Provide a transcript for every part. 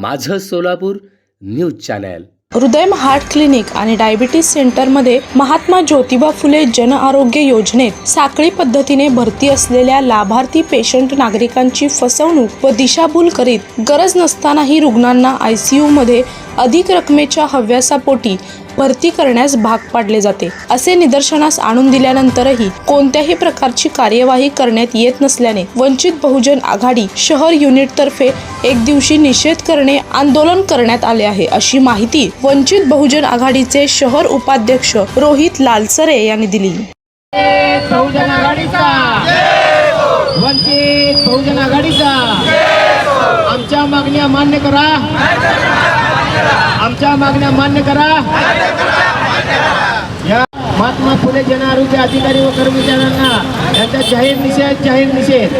माझं Solapur news channel. Hridayam heart clinic आणि diabetes सेंटरमध्ये महात्मा ज्योतिबा फुले जन आरोग्य योजनेत साखळी पद्धतीने भरती असलेल्या लाभार्थी पेशंट नागरिकांची फसवणूक व दिशाभूल करीत गरज नसतानाही रुग्णांना आय सी यूमध्ये अधिक रकमेच्या हव्यासापोटी भरती करण्यास भाग पाडले जाते. असे निदर्शनास आणून दिल्यानंतरही कोणत्याही प्रकारची कार्यवाही करण्यात येत नसल्याने वंचित बहुजन आघाडी शहर युनिटतर्फे एक दिवशी निषेध करणे आंदोलन करण्यात आले आहे अशी माहिती वंचित बहुजन आघाडीचे शहर उपाध्यक्ष रोहित लालसरे यांनी दिली. बहुजन आघाडीचा. वंचित बहुजन आघाडीचा. आमच्या मागण्या मान्य करा. आमच्या मागण्या मान्य करा. या महात्मा फुले जन आरोग्य अधिकारी व कर्मचाऱ्यांना यांचा जाहीर निषेध जाहीर निषेध.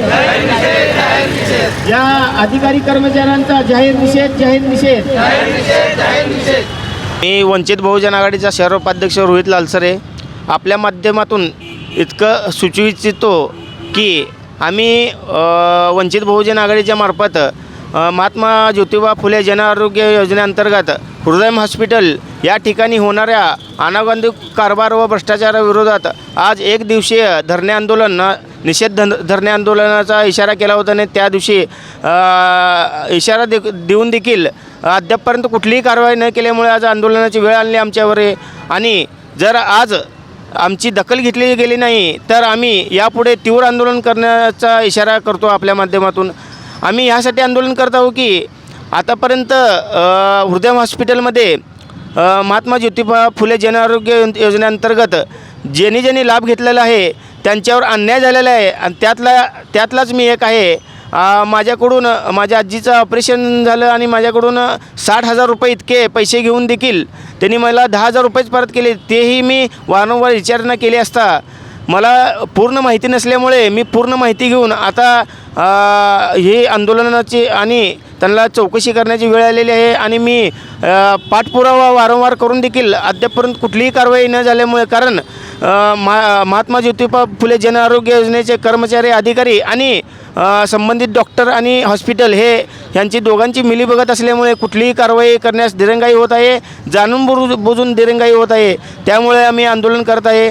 या अधिकारी कर्मचाऱ्यांचा जाहीर निषेध जाहीर निषेध. मी वंचित बहुजन आघाडीचा शहर उपाध्यक्ष रोहित लालसरे आपल्या माध्यमातून इतकं सुचवू इच्छितो की आम्ही वंचित बहुजन आघाडीच्या मार्फत महात्मा ज्योतिबा फुले जन आरोग्य योजनेअंतर्गत हृदयम हॉस्पिटल या ठिकाणी होणाऱ्या अनागंधिक कारभार व भ्रष्टाचाराविरोधात आज एक दिवसीय धरणे आंदोलन निषेध धन धरणे आंदोलनाचा इशारा केला होता आणि त्या दिवशी इशारा दे देऊन देखील अद्यापपर्यंत कुठलीही कारवाई न केल्यामुळे आज आंदोलनाची वेळ आणली आमच्यावर आहे. आणि जर आज आमची दखल घेतली गेली नाही तर आम्ही यापुढे तीव्र आंदोलन करण्याचा इशारा करतो आपल्या माध्यमातून आम्ही ह्यासाठी आंदोलन करत आहोत की आतापर्यंत हृदय हॉस्पिटलमध्ये महात्मा ज्योतिबा फुले जन आरोग्य योजनेअंतर्गत ज्यांनी ज्यांनी लाभ घेतलेला आहे त्यांच्यावर अन्याय झालेला आहे आणि त्यातला त्यातलाच मी एक आहे. माझ्याकडून माझ्या आजीचं ऑपरेशन झालं आणि माझ्याकडून साठ हजार रुपये इतके पैसे घेऊन देखील त्यांनी मला दहा हजार रुपयेच परत केले तेही मी वारंवार विचारणा केली असता. मला पूर्ण माहिती नसल्यामुळे मी पूर्ण माहिती घेऊन आता ही हे आंदोलनाची आणि त्यांना चौकशी करण्याची वेळ आलेली आहे आणि मी पाठपुरावा वारंवार करून देखील अद्यापपर्यंत कुठलीही कारवाई न झाल्यामुळे कारण मा महात्मा ज्योतिबा फुले जन आरोग्य योजनेचे कर्मचारी अधिकारी आणि संबंधित डॉक्टर आणि हॉस्पिटल हे यांची दोघांची मिलीभगत असल्यामुळे कुठलीही कारवाई करण्यास दिरंगाई होत आहे जाणून बुजू बुजून दिरंगाई होत आहे. त्यामुळे आम्ही आंदोलन करत आहे.